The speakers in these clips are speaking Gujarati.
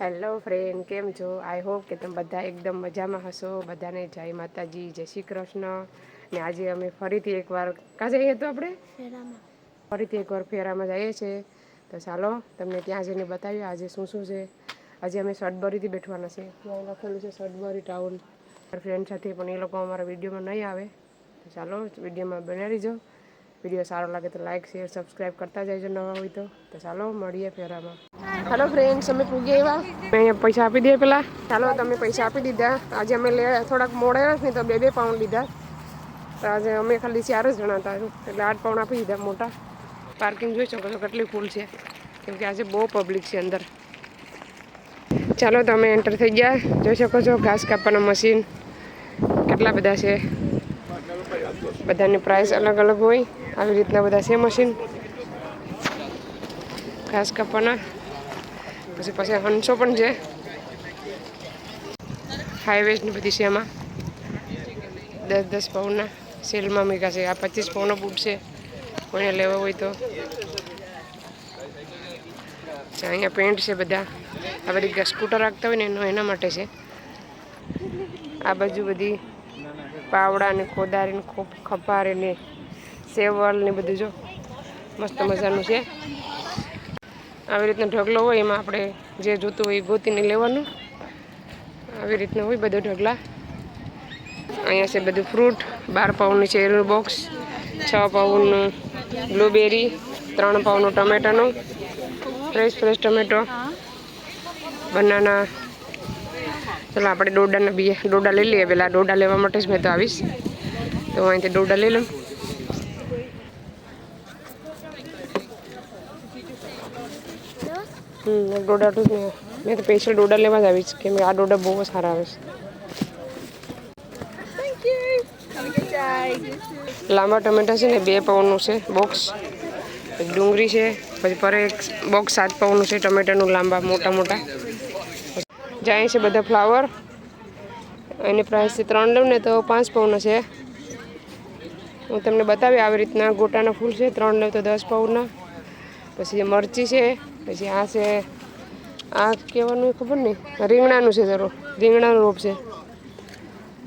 હેલો ફ્રેન્ડ કેમ છો? આઈ હોપ કે તમે બધા એકદમ મજામાં હશો. બધાને જય માતાજી જય શ્રી કૃષ્ણ. ને આજે અમે ફરીથી એકવાર કાં જઈએ તો આપણે? ફરીથી એકવાર ફેરામાં જઈએ છીએ તો ચાલો તમને ત્યાં જઈને બતાવીએ આજે શું શું છે. આજે અમે સટબરીથી બેઠવાના છે. ત્યાં લખેલું છે સટબરી ટાઉન. ફ્રેન્ડ સાથે પણ એ લોકો અમારા વિડીયોમાં નહીં આવે. તો ચાલો વિડીયોમાં બનાવી જો વીડિયો સારો લાગે તો લાઇક શેર સબસ્ક્રાઈબ કરતા જજો નવા હોય તો. તો ચાલો મળીએ ફેરામાં. હેલો ફ્રેન્ડ્સ અમે પૂગી એવા અહીંયા પૈસા આપી દઈએ પેલા. ચાલો તમે પૈસા આપી દીધા. આજે અમે લે થોડાક મોડા ને તો બે બે પાઉન્ડ લીધા. તો આજે અમે ખાલી ચાર જ જણા હતા. એટલે આઠ પાઉન્ડ આપી દીધા મોટા. પાર્કિંગ જોઈ શકો છો કેટલી ફૂલ છે. કેમ કે આજે બહુ પબ્લિક છે અંદર. ચાલો તમે એન્ટર થઈ ગયા. જોઈ શકો છો ઘાસ કાપવાના મશીન કેટલા બધા છે? બધાની પ્રાઇસ અલગ અલગ હોય. આવી રીતના બધા છે મશીન ઘાસ કાપવાના. પછી પાસે હંસો પણ છે. હાઈવેઝની બધી છે એમાં દસ દસ પાઉન્ડના સેલમાં મૂક્યા છે. આ પચીસ પાઉન્ડનો બૂટ છે. કોઈને લેવા હોય તો. અહીંયા પેન્ટ છે બધા. આ બધી સ્કૂટર રાખતા હોય ને, એનો, એના માટે છે. આ બાજુ બધી પાવડા ને કોદારી ને ખોપ, ખપારે ને સેવલ ને બધું જો. મસ્ત મજાનું છે. આવી રીતનો ઢગલો હોય, એમાં આપણે જે જોતું હોય એ ગોતીને લેવાનું. આવી રીતનું હોય બધું ઢગલા. અહીંયા છે બધું ફ્રૂટ, બાર પાઉન્ડનું ચેરીનું બોક્સ, છ પાઉન્ડનું બ્લુબેરી ત્રણ પાઉન્ડનું ટમેટાનું ફ્રેશ ફ્રેશ ટમેટો, બનાના. ચાલો આપણે ડોડાના બી ડોડા લઈ લઈએ. પહેલાં ડોડા લેવા માટે જ મેં તો આવીશ. તો અહીંથી ડોડા લઈ લઉં. હમ એક ડોડા તો મેં તો સ્પેશિયલ ડોડા લેવા જ આવીશ કેમ કે આ ડોડા બહુ સારા આવે છે. લાંબા ટમેટા છે ને બે પાઉન્ડનું છે બોક્સ પછી ડુંગળી છે પછી પર એક બોક્સ સાત પાઉન્ડનું છે ટમેટાનું લાંબા મોટા મોટા. જાય છે બધા ફ્લાવર એની પ્રાઇસ છે ત્રણ લઉં ને તો પાંચ પાઉન્ડનો છે. હું તમને બતાવી આવી રીતના ગોટાના ફૂલ છે ત્રણ લઉં તો દસ પાઉન્ડના પછી મરચી છે પછી આ છે, આ કહેવાનું ખબર નહીં. રીંગણાનું છે જરૂર. રીંગણાનું રોપ છે.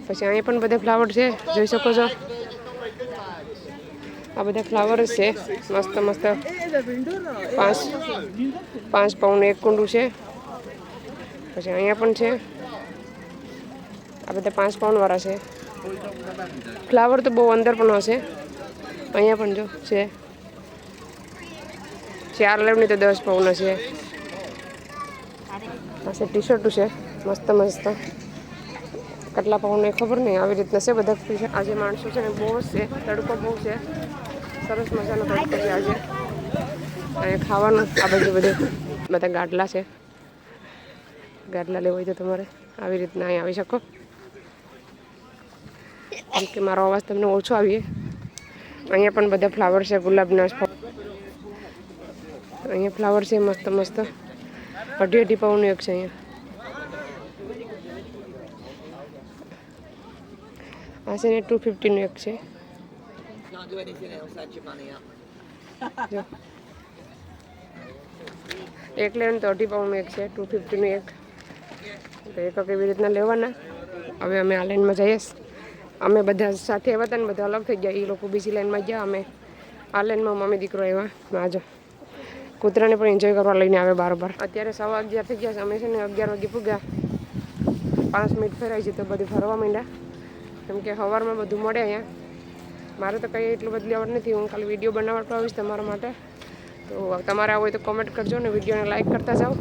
પછી અહીંયા પણ બધા ફ્લાવર છે. જોઈ શકો છો. આ બધા ફ્લાવર છે. મસ્ત મસ્ત. પાંચ પાંચ પાઉન્ડ એક કુંડું છે. પછી અહીંયા પણ છે. આ બધા પાંચ પાઉન્ડવાળા છે. ફ્લાવર તો બહુ અંદર પણ હશે. અહીંયા પણ જો, છે. ચાર લેવની તો દસ પાઉન્ડ છે. પાસે ટી શર્ટું છે. મસ્ત મસ્ત. કેટલા પાઉન્ડ ખબર નહીં. આવી રીતના છે બધા ટી આજે માણસો છે ને બહુ છે. તડકો બહુ છે. સરસ મજાનો તડકો છે આજે. અહીંયા ખાવાનું આ બધું બધું. બધા ગાડલા છે. ગાડલા લેવા હોય તો તમારે આવી રીતના અહીં આવી શકો. કેમ કે મારો અવાજ તમને ઓછો આવીએ. અહીંયા પણ બધા ફ્લાવર છે, ગુલાબના અહીંયા ફ્લાવર છે, મસ્ત મસ્ત. અઢી અઢી પાઉન્ડનું એક છે અહીંયા. આ છે ને ટુ ફિફ્ટીનું એક છે. એક લે ને તો અઢી પાઉન્ડનું એક છે ટુ ફિફ્ટીનું એક. તો એક કેવી રીતના લેવાના? હવે અમે આ લાઈનમાં જઈએ. અમે બધા સાથે આવ્યા હતા ને, બધા અલગ થઈ ગયા. એ લોકો બીજી લાઈનમાં ગયા, અમે આ લાઈનમાં મમ્મી દીકરો આવ્યા. આજો કૂતરાને પણ એન્જોય કરવા લઈને આવે બરાબર અત્યારે સવા અગિયાર થઈ ગયા છે. અમે છે ને અગિયાર વાગે પૂગ્યા. પાંચ મિનિટ ફેરાય છે તો બધું ફરવા માંડ્યા. કેમ કે સવારમાં બધું મળે અહીંયા. મારે તો કંઈ એટલું બદલી આવડ નથી. હું ખાલી વીડિયો બનાવવા આવીશ તમારા માટે. તો તમારે આવું હોય તો કોમેન્ટ કરજો ને વિડીયોને લાઈક કરતા જાઓ.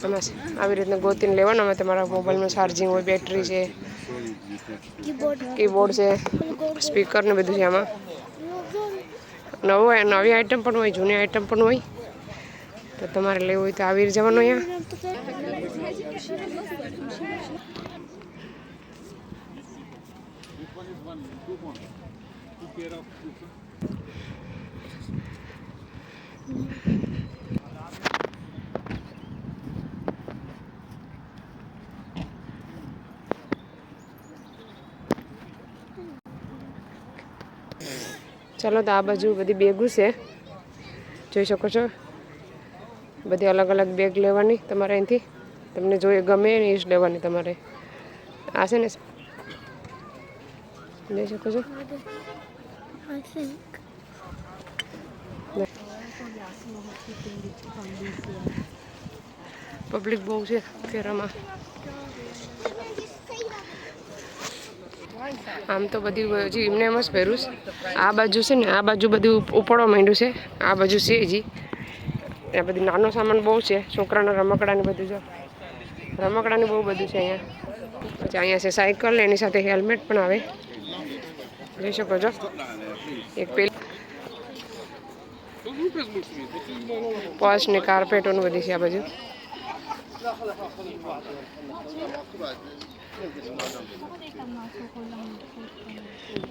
તમે આવી રીતના ગોતીને લેવાનું અમે તમારા મોબાઈલમાં ચાર્જિંગ હોય બેટરી છે કીબોર્ડ છે સ્પીકર ને બધું છે આમાં. નવું નવી આઈટમ પણ હોય, જૂની આઈટમ પણ હોય, તો તમારે લેવું હોય તો આવી જવાનું અહીંયા. ચાલો તો આ બાજુ બધી બેગું છે. જોઈ શકો છો? બધી અલગ અલગ બેગ લેવાની તમારે અહીંથી. તમને જોઈએ ગમે એ જ લેવાની તમારે. આ છે ને લઈ શકો છો? પબ્લિક બહુ છે ફેરામાં આમ તો બધી હજી એમને એમ જ પહેરું છે. આ બાજુ છે ને, આ બાજુ બધું ઉપડવા માંડ્યું છે. આ બાજુ છે હજી. આ બધી નાનો સામાન બહુ છે. છોકરાના રમકડાને બધું જો. રમકડાને બહુ બધું છે અહીંયા. પછી અહીંયા છે સાયકલ, એની સાથે હેલ્મેટ પણ આવે. જોઈ શકો છો. એક પેલી પર્સ ને કાર્પેટોનું બધી છે આ બાજુ.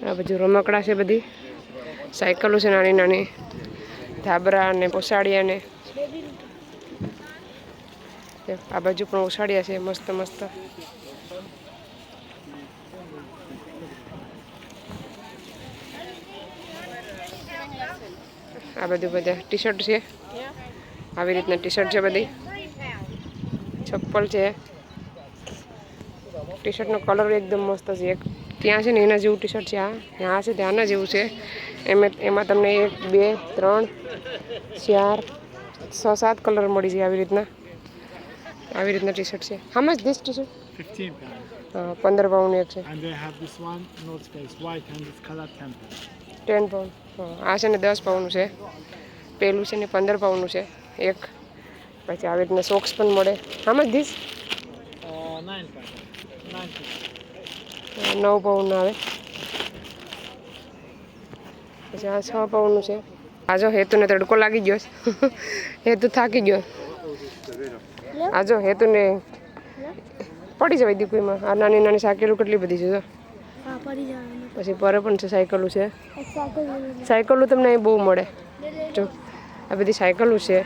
આ બધું રમકડા છે બધી. સાયકલો છે નાની નાની. ધાબરા ને પોસાડિયા ને. આ બાજુ પણ ઓસાડિયા છે, મસ્ત મસ્ત. આ બધું બધા ટી શર્ટ છે. આવી રીતના ટી શર્ટ છે બધી. ચપ્પલ છે. ટી શર્ટનો કલર એકદમ મસ્ત છે. એક ત્યાં છે ને એના જેવું ટી શર્ટ છે આ. ત્યાં છે ત્યાંના જેવું છે. એમાં એમાં તમને એક બે ત્રણ ચાર છ સાત કલર મળી જાય આવી રીતના. આવી રીતના ટી શર્ટ છે how much this T shirt પંદર પાઉન્ડ એક છે. And they have this one, North Face, white and it's color 10 pounds. Ten pound આ છે ને દસ પાઉન્ડનું છે. પેલું છે ને પંદર પાઉન્ડનું છે. એક. પછી આવી રીતના સોક્સ પણ મળે. How much this Uh, 9 pounds. 9 pounds. નવ પાઉન્ડનું આવે. પછી આ છ પાઉન્ડનું છે. આ જો હેતુને તડકો લાગી ગયો છે. હેતુ થાકી ગયો. આ જો હેતુને પડી જવાય દીકરીમાં. આ નાની નાની સાયકલો કેટલી બધી છે જો. પછી પરે પણ છે સાયકલો છે. સાયકલો તમને અહીં બહુ મળે. જો આ બધી સાયકલો છે.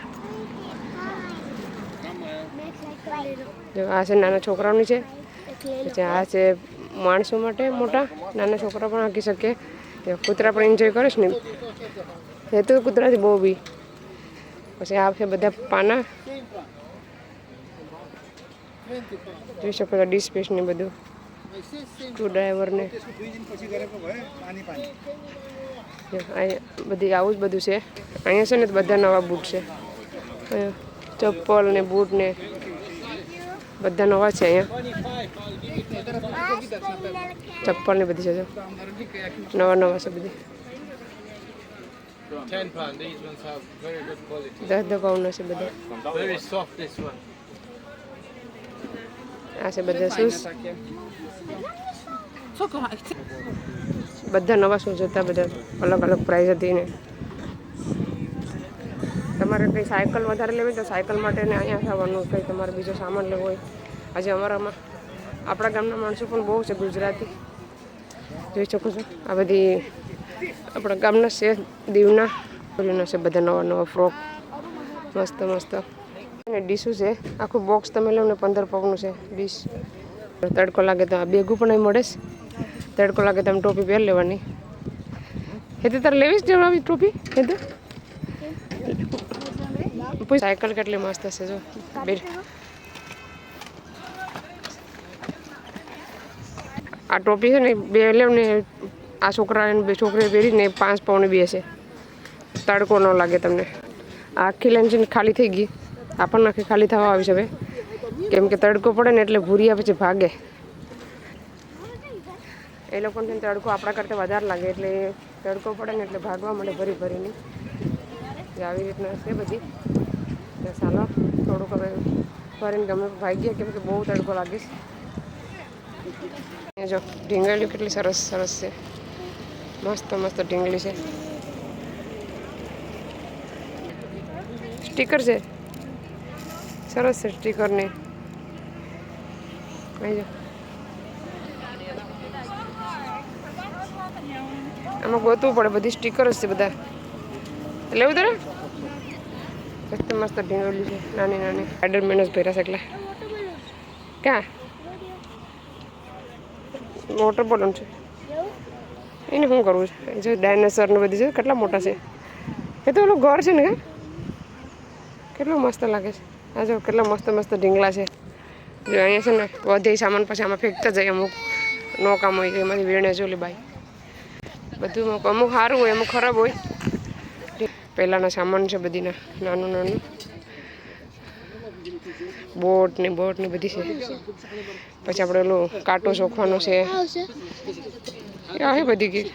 જો આ છે નાના છોકરાઓની છે. પછી આ છે માણસો માટે મોટા, નાના છોકરા પણ હાંકી શકે. કૂતરા પણ એન્જોય કરે છે ને. એ તો કૂતરાથી બહુ બી. પછી આ છે બધા પાના. જોઈ શકો છો ડિસ્પેસ ને બધું. સ્ક્રૂ ડ્રાઈવરને અહીંયા બધી આવું જ બધું છે. અહીંયા છે ને બધા નવા બૂટ છે. ચપ્પલ ને બૂટ ને બધા નવા છે અહીંયા. ચપ્પલ ને બધી છે નવા નવા છે બધી 10 pound. These ones have very good quality. દસ દસ પાઉન્ડના છે બધા. આ છે બધા શૂઝ બધા નવા શૂઝ હતા, બધા અલગ અલગ પ્રાઇસ હતી ને તમારે કંઈ સાયકલ વધારે લેવી તો સાયકલ માટે ને અહીંયા થવાનું કંઈ તમારે બીજો સામાન લેવો હોય આજે અમારામાં આપણા ગામના માણસો પણ બહુ છે ગુજરાતી. જોઈ શકો છો આ બધી આપણા ગામના છે દીવના. બોલીનો છે બધા નવા નવા ફ્રોક મસ્ત મસ્ત. અને ડીશું છે આખું બોક્સ તમે લો ને પંદર પગનું છે ડીશ. તડકો લાગે તો આ બેગું પણ અહીં મળે છે. તડકો લાગે તો આમ ટોપી પહેર લેવાની. હે તો તારે લેવી જ આવી ટોપી? હે તો સાયકલ કેટલી મસ્ત છે જો. આ ટોપી છે ને, બે લેવ ને, આ છોકરાને બે છોકરીએ પહેરીને પાંચ પાઉન્ડ બે છે તડકો ન લાગે તમને. આ આખી લાઈન છે ને ખાલી થઈ ગઈ. આપણને આખી ખાલી થવા આવી છે હવે. કેમ કે તડકો પડે ને એટલે ભૂરિયા પછી ભાગે. એ લોકોને તડકો આપણા કરતાં વધારે લાગે એટલે તડકો પડે ને એટલે ભાગવા મળે ભરી ભરીને. આવી રીતના છે બધી. ચાલો, થોડુંક હવે ફરીને ગમે ભાગીએ કેમ કે બહુ તડકો લાગે છે. એ જો ઢીંગલીઓ કેટલી સરસ સરસ છે. મસ્ત મસ્ત ઢીંગલી છે. સ્ટીકર છે? સરસ છે સ્ટીકરની. જો. આમાં ગોતવું પડે, બધી સ્ટીકર જ છે બધા. લેવું તારે? મસ્ત મસ્ત ઢીંગલી છે, નાની નાની. આડર મેનસ પહેર્યા છે એટલે ક્યાં? વોટર બોલન છે. એને શું કરવું છે? એ જો ડાયનાસોર ને બધી છે, કેટલા મોટા છે? એ તો ઓલું ઘર છે ને કે કેટલું મસ્ત લાગે છે. આ જો કેટલા મસ્ત મસ્ત ઢીંગલા છે. જો અહીંયા છે ને, વધે સામાન પછી આમાં ફેંકતા જાય અમુક. નો કામ હોય એમાંથી વીણે ચોલી બાઈ. બધું અમુક સારું હોય, અમુક ખરાબ હોય. પહેલાંના સામાન છે બધીના, નાનું નાનું. બોટ ને બોટ ને બધી છે. પછી આપણે ઓલું કાંટો ચોખવાનો છે. એ બધી ગીર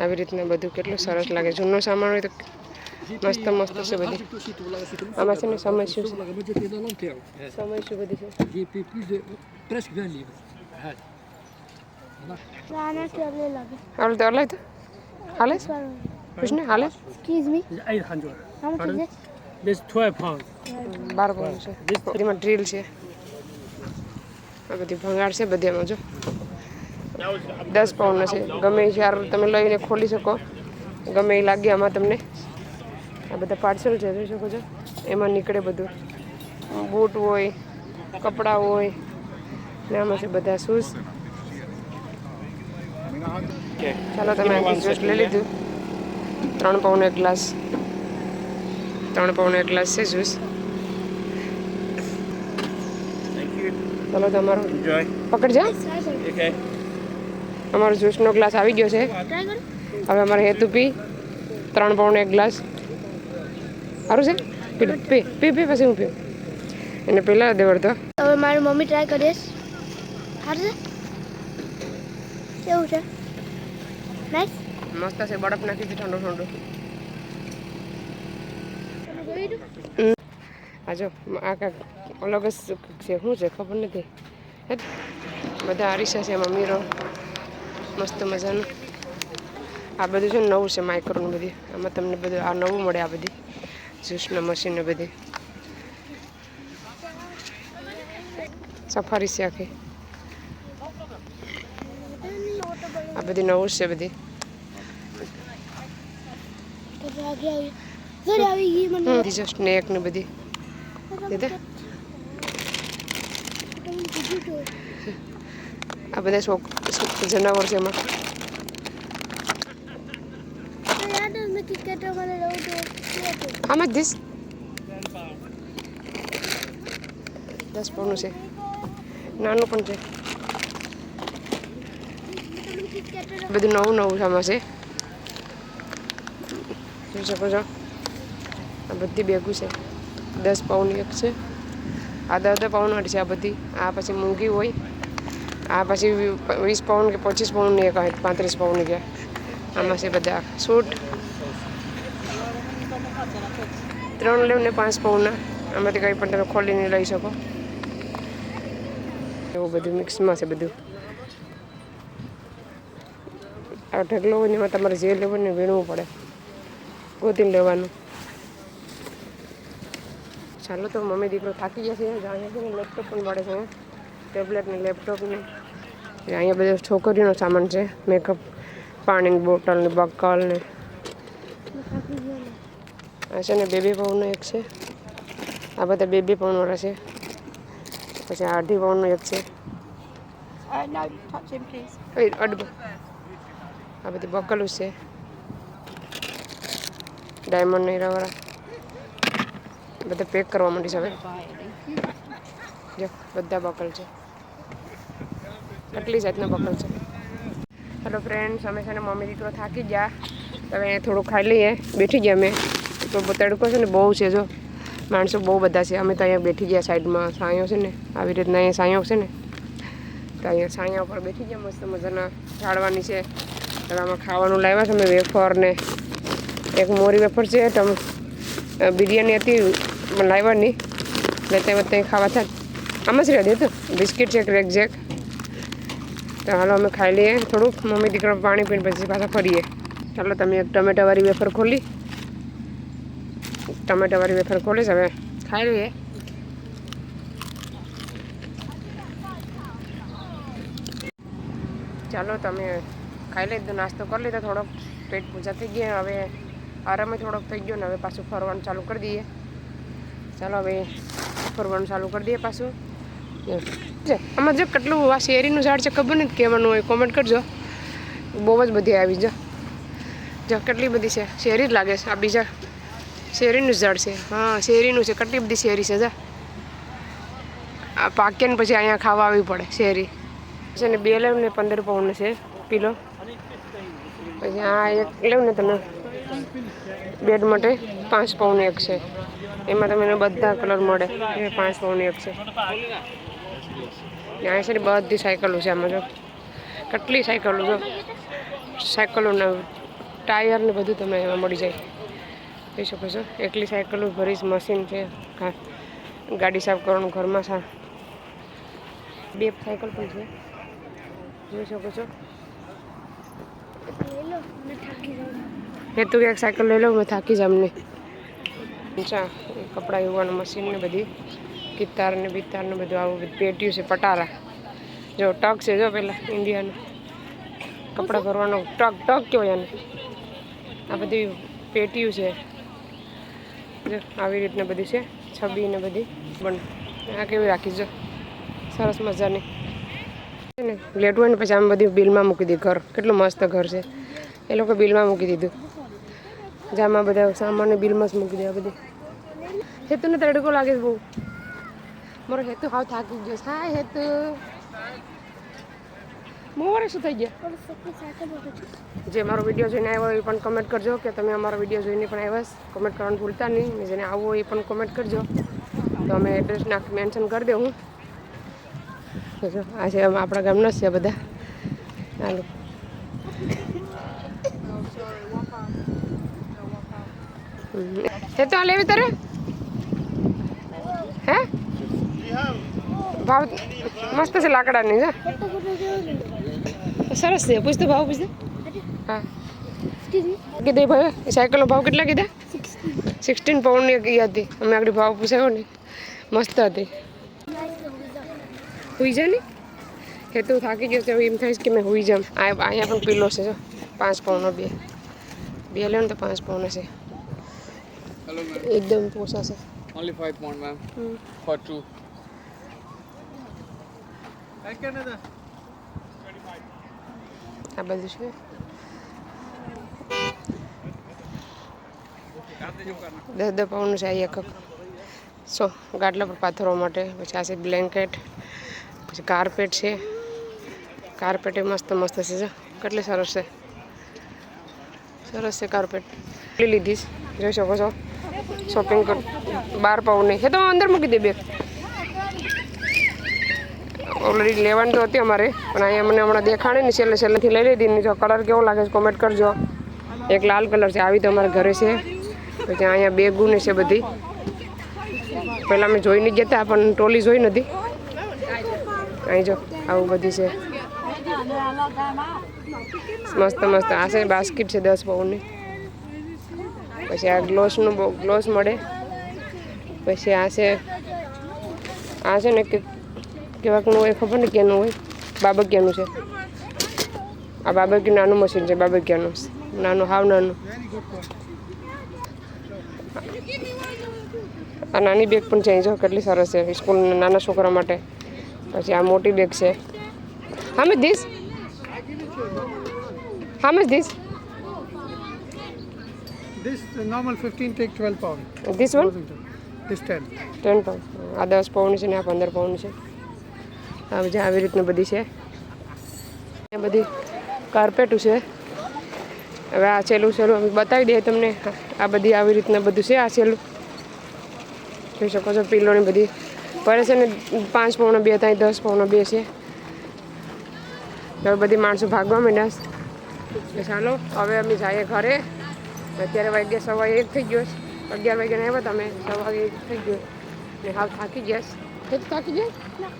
આવી રીતના બધું કેટલું સરસ લાગે. જૂનો સામાન હોય તો મસ્ત મસ્ત છે બધી. આમાં છે ને સમય શું સમય શું બધી છે? J'ai payé plus de presque 20 livres. Ouais. આના ચાલે લાગે હાલ તો? હાલે કૃષ્ણ હાલે Excuse me. It's 800. How much is it? This 12 pounds. બાર પાઉન્ડ છે એમાં ડ્રીલ છે આ બધી ભંગાર છે બધી એમાં જો દસ પાઉન્ડના છે ગમે એ ચાર તમે લઈને ખોલી શકો ગમે એ લાગે આમાં તમને આ બધા પાર્સલ છે જોઈ શકો છો એમાં નીકળે બધું બૂટ હોય કપડાં હોય ને આમાં છે બધા શૂઝ ચાલો તમે જ્યુસ લઈ લીધું ત્રણ પાઉન્ડ એક ગ્લાસ. ત્રણ પાઉન્ડ એક ગ્લાસ છે જ્યુસ. ચાલો તમારો. પકડજો. અમારો જ્યુસનો ગ્લાસ આવી ગયો છે. હવે અમારે હેતુ પી. ત્રણ પાઉન્ડ એક ગ્લાસ. સારું છે? પી. પી પી પી પછી હું પીઉં. એને પહેલાં દેવડતો હવે મારી મમ્મી ટ્રાય કરીશ સારું છે? કેવું છે? નાઈસ મસ્ત છે, બરફ નાખી છે, ઠંડો ઠંડો. આ જો, આ કાંઈક અલગ જ છે, શું છે ખબર નથી? બધા અરીસા છે એમાં મીરો મસ્ત મજાનું. આ બધું છે નવું છે, માઇક્રોનું બધી. આમાં તમને બધું, આ નવું મળે આ બધી. જ્યુસના મશીન બધી. સફારી છે આખી. આ બધી નવું છે બધી તો આગે આવી ઘરે આવી ગઈ મને. બીજો સ્નેક ને બધી. તો આ બધા શોક જનાવર છે એમાં. આમાં this? દસ પાઉન્ડનું છે. નાનું પણ છે. બધું નવું નવું આમાં છે. જોઈ શકો છો. આ બધી બેગું છે. દસ પાઉન્ડ એક છે. આ દસ દસ પાઉન્ડ વાળી છે આ બધી. આ પછી મૂંગી હોય. આ પછી વીસ પાઉન્ડ કે પચીસ પાઉન્ડની એક પાંત્રીસ પાઉન્ડની કે. આમાં છે બધા સૂટ. ત્રણ લેવ ને પાંચ પાઉન્ડના આમાંથી કંઈ પણ તમે ખોલીને લઈ શકો. એવું બધું મિક્સમાં છે બધું. આ ઢગલો હોય ને એમાં તમારે જે લેવું ને વીણવું પડે. ગોતીને લેવાનું. ચાલો તો મમ્મી દીકરો થાકી જશે અહીંયા છે ને લેપટોપ પણ મળે છે. ટેબ્લેટ ને લેપટોપ ને. અહીંયા બધો છોકરીઓનો સામાન છે. મેકઅપ પાણીની બોટલ ને બકલ ને. આ છે ને બેબી બે એક છે. આ બધા બેબી બે પાઉન્ડવાળા છે. પછી આ અઢી એક છે. Uh, આ બધી બકલું છે. ડાયમંડ નહીં હીરાવાળા. બધા પેક કરવા માંડી છે જો, બધા બકલ છે. આટલી જાતના બકલ છે. હેલો ફ્રેન્ડ્સ અમે છે ને મમ્મી દીકરો થાકી ગયા. તમે થોડું ખાઈ લઈએ. બેઠી ગયા અમે. તો તડકો છે ને, બહુ છે જો. માણસો બહુ બધા છે. અમે તો અહીંયા બેઠી ગયા સાઈડમાં. સાયો છે ને, આવી રીતના અહીંયા સાયો છે ને. તો અહીંયા સાયા ઉપર બેઠી ગયા, મસ્ત મજાના ઝાડવાની છે. આમાં ખાવાનું લાવ્યા છે અમે વેફર ને. એક મોરી વેફર છે ટમ અ, બિરયાની હતી પણ લાવ્યા નહીં. એટલે તે વખતે ખાવા થાય આમાં જ રહી હતું. બિસ્કિટ છે ક્રેક જેક તો હાલો અમે ખાઈ લઈએ થોડુંક. મમ્મી દીકરા પાણી પીને પછી પાછા ફરીએ. ચાલો તમે એક ટમેટાવાળી વેફર ખોલી. ટમેટાવાળી વેફર ખોલીશ. હવે ખાઈ લઈએ. ચાલો તમે ખાઈ લીધો નાસ્તો કરી લીધો થોડોક. પેટ પૂજા થઈ ગયા હવે આરામે થોડોક થઈ ગયો ને હવે પાછું ફરવાનું ચાલુ કરી દઈએ. ચાલો હવે ફરવાનું ચાલુ કરી દઈએ પાછું. આમાં જો કેટલું આ શેરીનું ઝાડ છે ખબર નથી કહેવાનું હોય કોમેન્ટ કરજો. બહુ જ બધી આવી જો જો કેટલી બધી છે. શેરી જ લાગે છે આ બીજા શેરીનું ઝાડ છે. હા, શેરીનું છે. કેટલી બધી શેરી છે, જા. આ પાકે ને પછી અહીંયા ખાવા આવવી પડે શેરી. છે ને બે લેવું ને પંદર પાઉન્ડ છે, કિલો. પછી આ એક લેવું ને તમે બેડ માટે પાંચ પાઉન્ડ એક છે. એમાં તમને બધા કલર મળે. એ પાંચ પાઉન્ડ એક છે. અહીંયા છે બધી સાયકલો છે આમાં જો. કેટલી સાયકલો જો. સાયકલોના ટાયર ને બધું તમે એમાં મળી જાય. જોઈ શકો છો. એકલી સાયકલો ભરી મશીન છે. ગાડી સાફ કરવાનું ઘરમાં સા બે સાયકલ પણ છે. જોઈ શકો છો. હેતુ એક સાયકલ લઈ લઉં મેં થાકી જામ ને ચા કપડાં યુવાનું મશીન ને બધી કિતાર ને બિતાર ને બધું આવું બધું પેટ્યું છે, પટારા. જો, ટક છે, જો, પેલા ઇન્ડિયાનું કપડાં ભરવાનો ટક ટક કહેવાય એને. આ બધી પેટીયું છે. જો, આવી રીતના બધી છે, છબી ને બધી. પણ આ કેવી રાખી જો. સરસ મજાની. ને લેટ હોય ને પછી આમ બધી બિલમાં મૂકી દીધું ઘર. કેટલું મસ્ત ઘર છે. એ લોકો બિલમાં મૂકી દીધું. જામાં બધા સામાન્ય બિલમાં જ મૂકી દે બધી. હેતુને તડકો લાગે બહુ. મારો હેતુ હાવ થાકી ગયો હા હેતુ. મોરે શું થઈ ગયા? જે મારો વીડિયો જોઈને આવ્યો એ પણ કમેન્ટ કરજો, કે તમે અમારો વીડિયો જોઈને પણ આવ્યા કમેન્ટ કરવાનું ભૂલતા નહીં. જેને આવો એ પણ કમેન્ટ કરજો. તો અમે એડ્રેસ નાખ મેન્શન કરી દઉં આ છે આપણા ગામના છે બધા. હાલો. તો આ લેવી તારે હે ભાવ મસ્ત છે લાકડાની છે સરસ છે પૂછતો ભાવ પૂછતો હા કીધે ભાઈ સાયકલનો ભાવ કેટલા કીધા સિક્સટીન પાઉન્ડની એ હતી અમે આગળ ભાવ પૂછાયો ને મસ્ત હતી હોઈ જાય ને કે તું થાકી ગયો છે એમ થાય કે મેં હુઈ જાઉં અહીંયા પણ પીલો છે જો પાંચ પાઉન્ડનો બે બે લેવું ને તો પાંચ પાઉન્ડ છે Hello, મેમ એકદમ પોસાશે Only five pound, ma'am. Hmm. For two. આ બધું છે દસ દસ પાઉન્ડ છે આ એક સો ગાટલા પર પાથરવા માટે પછી આ છે બ્લેન્કેટ પછી કાર્પેટ છે કાર્પેટ એ મસ્ત મસ્ત છે જો કેટલી સરસ છે સરસ છે કાર્પેટ લીધી જોઈ શકો છો શોપિંગ કર બાર પાઉન્ડની એ તો અંદર મૂકી દે બેગ ઓલરેડી લેવાની તો હતી અમારે. પણ અહીંયા મને હમણાં દેખાડે ને છેલ્લે છેલ્લેથી લઈ લીધી જો કલર કેવો લાગે છે કોમેન્ટ કરજો. એક લાલ કલર છે. આવી તો અમારા ઘરે છે. પછી અહીંયા બેગું ને છે બધી. પહેલાં અમે જોઈ નહીં ગયા પણ ટોલી જોઈ નથી અહીં જો, આવું બધી છે. મસ્ત મસ્ત. આ છે બાસ્કેટ છે દસ પાઉન્ડની પછી આ ગ્લોસનું બહુ ગ્લોસ મળે. પછી આ છે આ છે ને કે કેવાકનું હોય, ખબર ને કેનું હોય? બાબકિયાનું છે. આ બાબકિયું નાનું મશીન છે બાબકિયાનું નાનું, હાવ નાનું. આ નાની બેગ પણ અહીં જો, કેટલી સરસ છે. સ્કૂલ નાના છોકરા માટે. પછી આ મોટી બેગ છે. હા મેં ધીસ. હા મેં this. This normal 15 take 12 pound. This one This 10. Ten pound. આ દસ પાઉન્ડ છે ને આ પંદર પાઉન્ડ છે. આ બધી આવી રીતની બધી છે. આ બધી કાર્પેટું છે. હવે આ છેલ્લું છેલ્લું અમે બતાવી દઈએ તમને. આ બધી આવી રીતના બધું છે. આ છેલ્લું. જોઈ શકો છો પીલોની બધી. પડે છે ને પાંચ પૌણો બે થાય દસ પૌણો બે છે. હવે બધી માણસો ભાગવા માંડ્યા ચાલો હવે અમે જઈએ ઘરે. અત્યારે વાગ્યા સવા એક થઈ ગયો છે. અગિયાર વાગ્યાને આવ્યા તમે સવા એક થઈ ગયો. ને હાલ થાકી ગયા તો થાકી ગયા?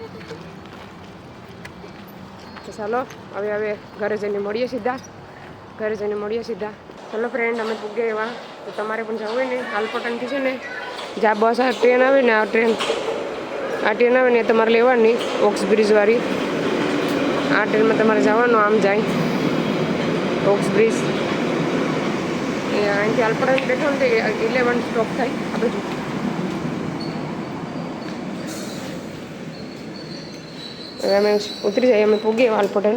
તો ચાલો હવે હવે ઘરે જઈને મળીએ સીધા. ઘરે જઈને મળીએ સીધા. ચલો ફ્રેન્ડ અમે પૂગ્યા એવા. તો તમારે પણ જવું હોય ને. હાલપટનથી છે ને જ્યાં બસ આ ટ્રેન આવે ને આ ટ્રેન આ ટ્રેન આવે ને એ તમારે લેવાની ઓક્સ બ્રિજવાળી આ ટ્રેનમાં તમારે જવાનું આમ જાય. ઓક્સ બ્રિજ અહીંથી હાલપટન બેઠો ને તો ઇલેવન સ્ટોપ થાય. આ બધું હવે અમે ઉતરી જઈએ, અમે પૂગીએ વાલપટન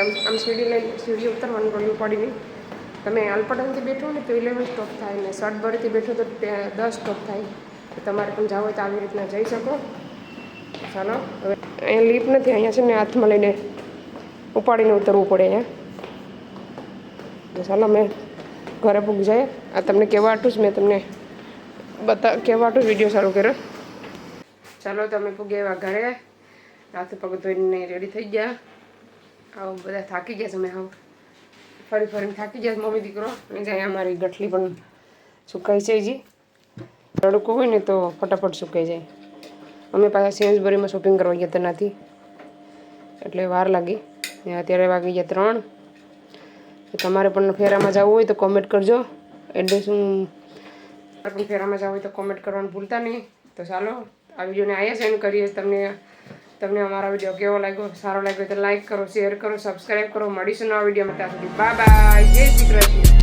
આમ આમ સીડી લઈને સીડી ઉતરવાનું ગળ્યું પડી નહીં તમે અલ્પટનથી બેઠો ને તો ઇલેવન સ્ટોપ થાય ને સટબરીથી બેઠો તો દસ સ્ટોપ થાય. તો તમારે પણ જવું હોય તો આવી રીતના જઈ શકો. ચાલો, હવે અહીંયા લીપ નથી, અહીંયા છે ને હાથમાં લઈને ઉપાડીને ઉતરવું પડે અહીંયા. ચાલો મેં ઘરે પૂગી જાય. આ તમને કેવા આટું જ મેં તમને બતા કેવા જ વીડિયો ચાલુ કર્યો. ચાલો તમે પૂગે એવા ઘરે. રાતે પગ ધોઈને રેડી થઈ ગયા. આવું બધા થાકી ગયા તમે આવું ફરી ફરીને થાકી ગયા મમ્મી દીકરો. અને જાય અમારી ગઠલી પણ સુકાઈ છે જી તડકો હોય ને તો ફટાફટ સુકાઈ જાય. અમે પાછા સેન્સબરીમાં શોપિંગ કરવા ગયા હતા નથી એટલે વાર લાગી. ને અત્યારે વાગી ગયા ત્રણ. તો તમારે પણ ફેરામાં જવું હોય તો કોમેન્ટ કરજો. એડ્રેસ હું પણ ફેરામાં જવું હોય તો કોમેન્ટ કરવાનું ભૂલતા નહીં. તો ચાલો, આ વિડીયોને અહીંયા સેન્ડ કરીએ. તમને તમને અમારા વીડિયો કેવો લાગ્યો? સારો લાગ્યો તો લાઈક કરો શેર કરો સબસ્ક્રાઈબ કરો. મળીશું નવા વિડીયોમાં. ત્યાં સુધી બાય બાય જય શ્રી કૃષ્ણ.